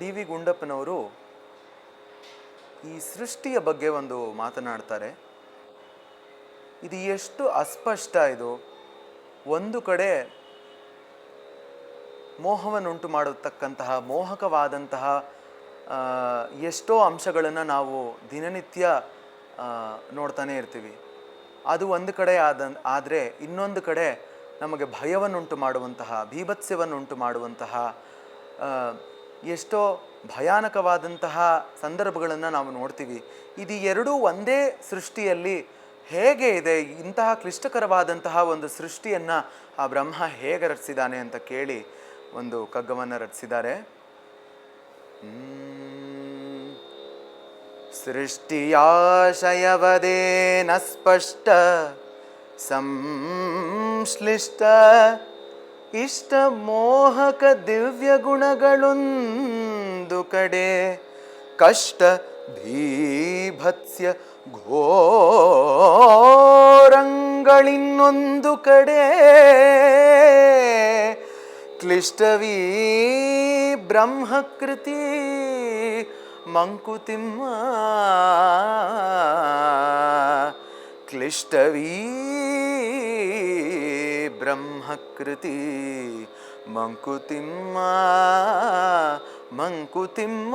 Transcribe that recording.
D V ಗುಂಡಪ್ಪನವರು ಈ ಸೃಷ್ಟಿಯ ಬಗ್ಗೆ ಒಂದು ಮಾತನಾಡ್ತಾರೆ. ಇದು ಎಷ್ಟು ಅಸ್ಪಷ್ಟ ಇದು. ಒಂದು ಕಡೆ ಮೋಹವನ್ನುಂಟು ಮಾಡತಕ್ಕಂತಹ ಮೋಹಕವಾದಂತಹ ಎಷ್ಟೋ ಅಂಶಗಳನ್ನು ನಾವು ದಿನನಿತ್ಯ ನೋಡ್ತಾನೆ ಇರ್ತೀವಿ. ಅದು ಒಂದು ಕಡೆ ಆದ, ಆದರೆ ಇನ್ನೊಂದು ಕಡೆ ನಮಗೆ ಭಯವನ್ನುಂಟು ಮಾಡುವಂತಹ ಬೀಭತ್ಸ್ಯವನ್ನುಂಟು ಮಾಡುವಂತಹ ಎಷ್ಟೋ ಭಯಾನಕವಾದಂತಹ ಸಂದರ್ಭಗಳನ್ನು ನಾವು ನೋಡ್ತೀವಿ. ಇದು ಎರಡೂ ಒಂದೇ ಸೃಷ್ಟಿಯಲ್ಲಿ ಹೇಗೆ ಇದೆ? ಇಂತಹ ಕ್ಲಿಷ್ಟಕರವಾದಂತಹ ಒಂದು ಸೃಷ್ಟಿಯನ್ನು ಆ ಬ್ರಹ್ಮ ಹೇಗೆ ರಚಿಸಿದ್ದಾನೆ ಅಂತ ಕೇಳಿ ಒಂದು ಕಗ್ಗವನ್ನು ರಚಿಸಿದ್ದಾರೆ. ಸೃಷ್ಟಿಯಾಶಯವದೇನ ಸ್ಪಷ್ಟ, ಸಂಶ್ಲಿಷ್ಟ ಇಷ್ಟ ಮೋಹಕ ದಿವ್ಯ ಗುಣಗಳೊಂದು ಕಡೆ ಕಷ್ಟ ಭೀಭತ್ಸ್ಯ ಘೋರಂಗಳಿನ್ನೊಂದು ಕಡೆ ಕ್ಲಿಷ್ಟವೀ ಬ್ರಹ್ಮಕೃತಿ ಮಂಕುತಿಮ್ಮ ಕ್ಲಿಷ್ಟವೀ బ్రహ్మకృతి మంకుతిమ్మ మంకుతిమ్మ